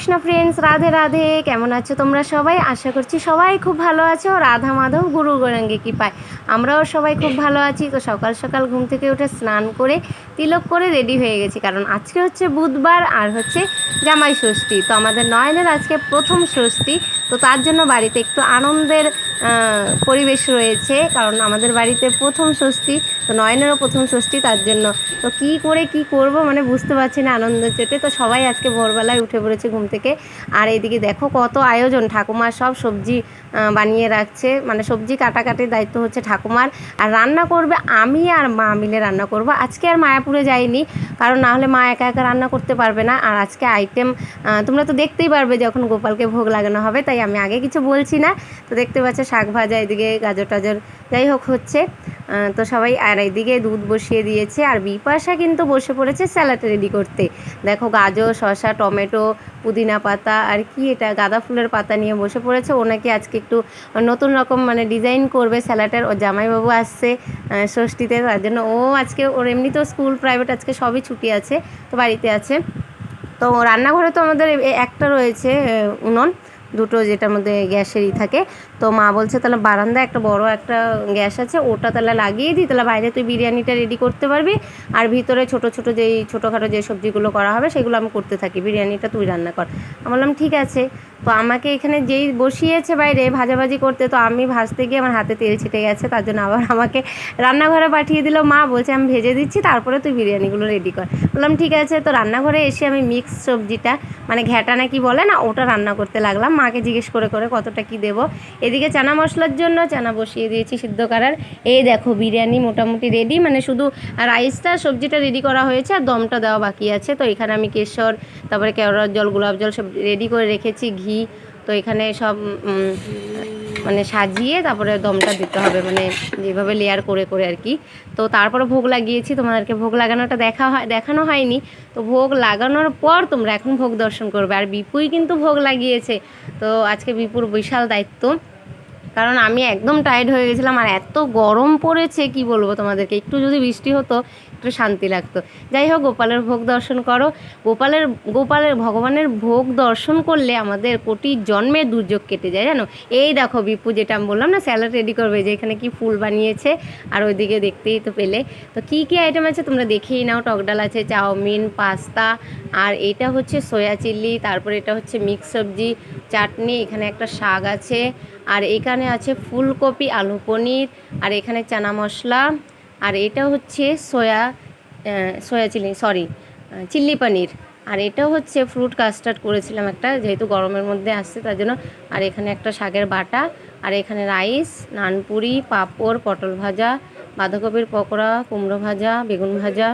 Krishna friends Radhe Radhe. কেমন আছো তোমরা সবাই? আশা করছি সবাই খুব ভালো আছো। রাধা মাধব, গুরু গৌরাঙ্গে কি পায় আমরাও সবাই খুব ভালো আছি। তো সকাল সকাল ঘুম থেকে উঠে স্নান করে তিলক করে রেডি হয়ে গেছি। কারণ আজকে হচ্ছে বুধবার আর হচ্ছে জামাই ষষ্ঠী। তো আমাদের নয়নের আজকে প্রথম ষষ্ঠী। তো তার জন্য বাড়িতে একটু আনন্দের পরিবেশ রয়েছে। কারণ আমাদের বাড়িতে প্রথম ষষ্ঠী। তো নয়নেরও প্রথম ষষ্ঠী তার জন্য। তো কি করে কি করব মানে বুঝতে পারছি না আনন্দের চোটে। তো সবাই আজকে ভোরবেলায় উঠে পড়েছে ঘুম থেকে। আর এইদিকে দেখো কত আয়োজন, ঠাকুমার সব সবজি বানিয়ে রাখছে। মানে সবজি কাটাকাটির দায়িত্ব হচ্ছে ঠাকুমার। আর রান্না করবে আমি আর মা মিলে রান্না করব। আজকে আর মায়াপুরে যাইনি, কারণ না হলে মা একা একা রান্না করতে পারবে না। আর আজকে আইটেম তোমরা তো দেখতেই পারবে যখন গোপালকে ভোগ লাগানো হবে, তাই আমি আগে কিছু বলছি না। তো দেখতে পাচ্ছ শাক ভাজা, এদিকে গাজর টাজর যাই হোক হচ্ছে। তো সবাই আর এইদিকে দুধ বসিয়ে দিয়েছে আর বিপাশা কিন্তু বসে পড়েছে স্যালাড রেডি করতে। দেখো গাজর, শসা, টমেটো, পুদিনা পাতা আর কি এটা, গাঁদা ফুলের পাতা নিয়ে বসে পড়েছে। ওনাকে আজকে একটু নতুন রকম মানে ডিজাইন করবে, স্যালাডের ওর জামাইবাবু আসছে ষষ্ঠীতে। তার জন্য ও আজকে, ওর এমনিতেও স্কুল, প্রাইভেট আজকে সবই ছুটি আছে, তো বাড়িতে আছে। তো রান্নাঘরে তো আমাদের একটা রয়েছে উনুন। দুটো যেটার মধ্যে গ্যাসেরই থাকে। তো মা বলছে, তাহলে বারান্দা একটা বড় একটা গ্যাস আছে, ওটা তাহলে লাগিয়ে দিই, তাহলে বাইরে তুই বিরিয়ানিটা রেডি করতে পারবি। আর ভিতরে ছোট ছোট যেই ছোটোখাটো যে সবজিগুলো করা হবে, সেগুলো আমি করতে থাকি, বিরিয়ানিটা তুই রান্না কর। আমি বললাম, ঠিক আছে। তো আমাকে এখানে যেই বসিয়েছে বাইরে ভাজাভাজি করতে, তো আমি ভাজতে গিয়ে আমার হাতে তেল ছিটে গেছে, তার জন্য আবার আমাকে রান্নাঘরে পাঠিয়ে দিল। মা বলছে, আমি ভেজে দিচ্ছি, তারপরে তুই বিরিয়ানিগুলো রেডি কর। বললাম, ঠিক আছে। তো রান্নাঘরে এসে আমি মিক্স সবজিটা মানে ঘ্যাটা নাকি বলে না, ওটা রান্না করতে লাগলাম। মাকে জিজ্ঞেস করে করে কতটা কি দেবো। এদিকে চানা মশলার জন্য চানা বসিয়ে দিয়েছি সিদ্ধ করার। এই দেখো, বিরিয়ানি মোটামুটি রেডি মানে শুধু রাইসটা সবজিটা রেডি করা হয়েছে, আর দমটা দেওয়া বাকি আছে। তো এখানে আমি কেশর, তারপরে কেওড়ার জল, গোলাপ জল সব রেডি করে রেখেছি, ঘি তো এখানে সব মানে সাজিয়ে তারপরে দমটা দিতে হবে মানে যেভাবে লেয়ার করে করে আর কি। তো তারপরে ভোগ লাগিয়েছি, তোমাদেরকে ভোগ লাগানোটা দেখা হয়, দেখানো হয়নি। তো ভোগ লাগানোর পর তোমরা এখন ভোগ দর্শন করবে। আর বিপুই কিন্তু ভোগ লাগিয়েছে। তো আজকে বিপুর বিশাল দায়িত্ব। কারণ আমি একদম টায়ার্ড হয়ে গেছিলাম, আর এত গরম পড়েছে, কি বলব তোমাদেরকে? একটু যদি বৃষ্টি হতো একটু শান্তি লাগতো। যাই হোক, গোপালের ভোগ দর্শন করো। গোপালের গোপালের, ভগবানের ভোগ দর্শন করলে আমাদের কোটি জন্মের দুর্যোগ কেটে যায়, জানো? এই দেখো বিপু যেটা আমি বললাম না স্যালাড রেডি করবে, যে এখানে কি ফুল বানিয়েছে, আর ওইদিকে দেখতেই তো পেলে। তো কি কি আইটেম আছে তোমরা দেখেই নাও, টক ডাল আছে, চাউমিন, পাস্তা, আর এটা হচ্ছে সয়া চিল্লি তারপরে এটা হচ্ছে মিক্স সবজি, চাটনি, এখানে একটা শাক আছে, আর এখানে আছে ফুলকপি, আলু পনির, আর এখানে চানা মশলা আর এটা হচ্ছে সয়া সয়া চিলি সরি চিল্লি পনির। আর এটাও হচ্ছে ফ্রুট কাস্টার্ড করেছিলাম একটা, যেহেতু গরমের মধ্যে আসছে তার জন্য। আর এখানে একটা শাকের বাটা, আর এখানে রাইস নানপুরি, পাঁপড়, পটল ভাজা, বাঁধাকপির পকোড়া, কুমড়ো ভাজা, বেগুন ভাজা।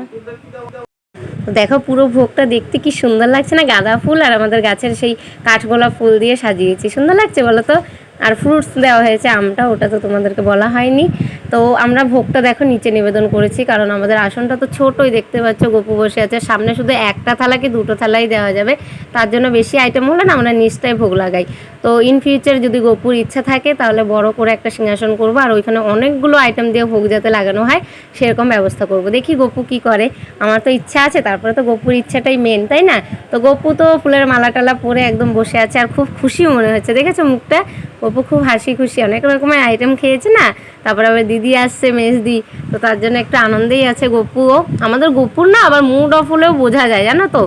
দেখো পুরো ভোগটা দেখতে কি সুন্দর লাগছে না? গাঁদা ফুল আর আমাদের গাছের সেই কাঠগোলাপ ফুল দিয়ে সাজিয়েছি। সুন্দর লাগছে বলো তো? আর ফ্রুটস দেওয়া হয়েছে আমটা, ওটা তো তোমাদেরকে বলা হয়নি। তো আমরা ভোগটা দেখো নিচে নিবেদন করেছি, কারণ আমাদের আসনটা তো ছোটোই দেখতে পাচ্ছ, গোপু বসে আছে। সামনে শুধু একটা থালা কি দুটো থালাই দেওয়া যাবে, তার জন্য বেশি আইটেম হলে না আমরা নিচটায় ভোগ লাগাই। তো ইন ফিউচার যদি গপুর ইচ্ছা থাকে, তাহলে বড় করে একটা সিংহাসন করব। আর ওইখানে অনেকগুলো আইটেম দিয়ে ভোগ যাতে লাগানো হয়, সেরকম ব্যবস্থা করব। দেখি গপু কি করে। আমার তো ইচ্ছা আছে, তারপরে তো গপুর ইচ্ছাটাই মেন তাই না? তো গপু তো ফুলের মালা টালা পরে একদম বসে আছে আর খুব খুশি মনে হচ্ছে। দেখেছ মুখটা? গপু খুব হাসি খুশি। অনেক রকমের আইটেম খেয়েছে না? তারপরে আবার দিদি আসছে মেজদি তো তার জন্য একটা আনন্দেই আছে গপুও। আমাদের গপুর না আবার মুড অফ হলেও বোঝা যায়, জানো তো?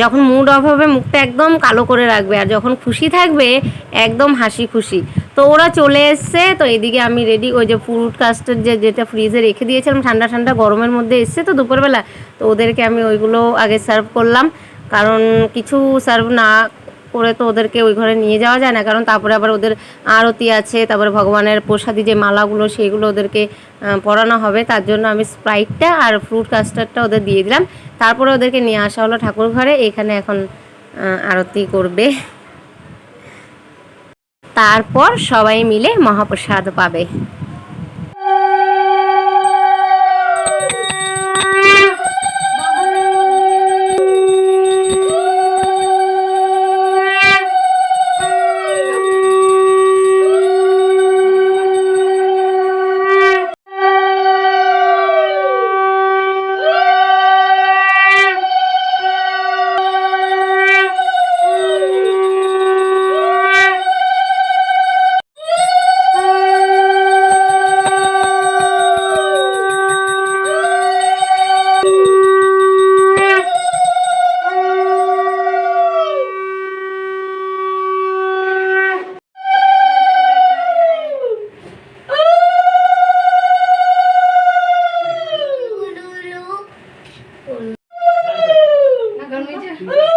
যখন মুড অফ হবে, মুখটা একদম কালো করে রাখবে। আর যখন খুশি থাকবে, একদম হাসি খুশি। তো ওরা চলে এসছে, তো এদিকে আমি রেডি ওই যে ফ্রুট কাস্টার যে, যেটা ফ্রিজে রেখে দিয়েছিলাম, ঠান্ডা ঠান্ডা গরমের মধ্যে এসছে, তো দুপুরবেলা। তো ওদেরকে আমি ওইগুলো আগে সার্ভ করলাম। কারণ কিছু সার্ভ না করে তো ওদেরকে ওই ঘরে নিয়ে যাওয়া যায় না, কারণ তারপরে আবার ওদের আরতি আছে, তারপরে ভগবানের প্রসাদি যে মালাগুলো সেইগুলো ওদেরকে পরানো হবে। তার জন্য আমি স্প্রাইটটা আর ফ্রুট কাস্টার্ডটা ওদের দিয়ে দিলাম। তারপরে ওদেরকে নিয়ে আসা হলো ঠাকুর ঘরে, এখানে এখন আরতি করবে। তারপর সবাই মিলে মহাপ্রসাদ পাবে। Yeah.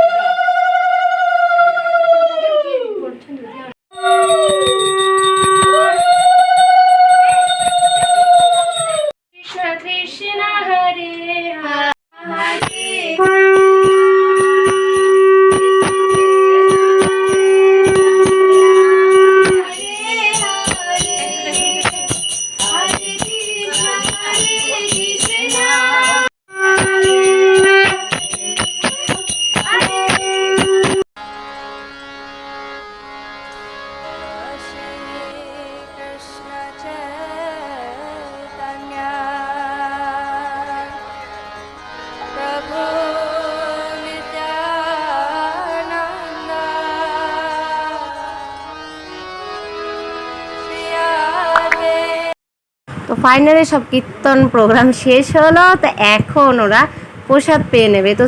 ফাইনালি সব কীর্তন প্রোগ্রাম শেষ হলো, তো এখন ওরা প্রসাদ পেয়ে নেবে। তো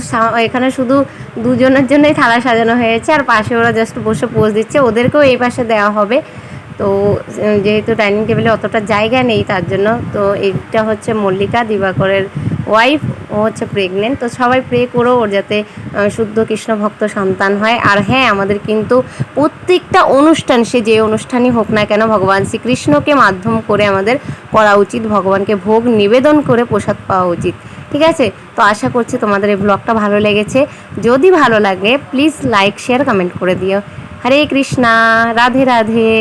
এখানে শুধু দুজনের জন্যই থালা সাজানো হয়েছে, আর পাশে ওরা জাস্ট বসে পোজ দিচ্ছে, ওদেরকেও এই পাশে দেওয়া হবে। তো, যেহেতু ডাইনিং টেবিলে অতটা জায়গা নেই তার জন্য, তো এইটা হচ্ছে মল্লিকা দিবাকরের ওয়াইফ ও হচ্ছে প্রেগনেন্ট তো সবাই প্রে করো ওর যাতে শুদ্ধ কৃষ্ণ ভক্ত সন্তান হয়। আর হ্যাঁ আমাদের কিন্তু প্রত্যেকটা অনুষ্ঠান, সে যে অনুষ্ঠানই হোক না কেন, ভগবান শ্রীকৃষ্ণকে মাধ্যম করে আমাদের করা উচিত। ভগবানকে ভোগ, নিবেদন করে প্রসাদ পাওয়া উচিত। ঠিক আছে? তো আশা করছি তোমাদের এই ব্লগটা ভালো লেগেছে। যদি ভালো লাগে প্লিজ লাইক শেয়ার কমেন্ট করে দিও। হরে কৃষ্ণা, রাধে রাধে।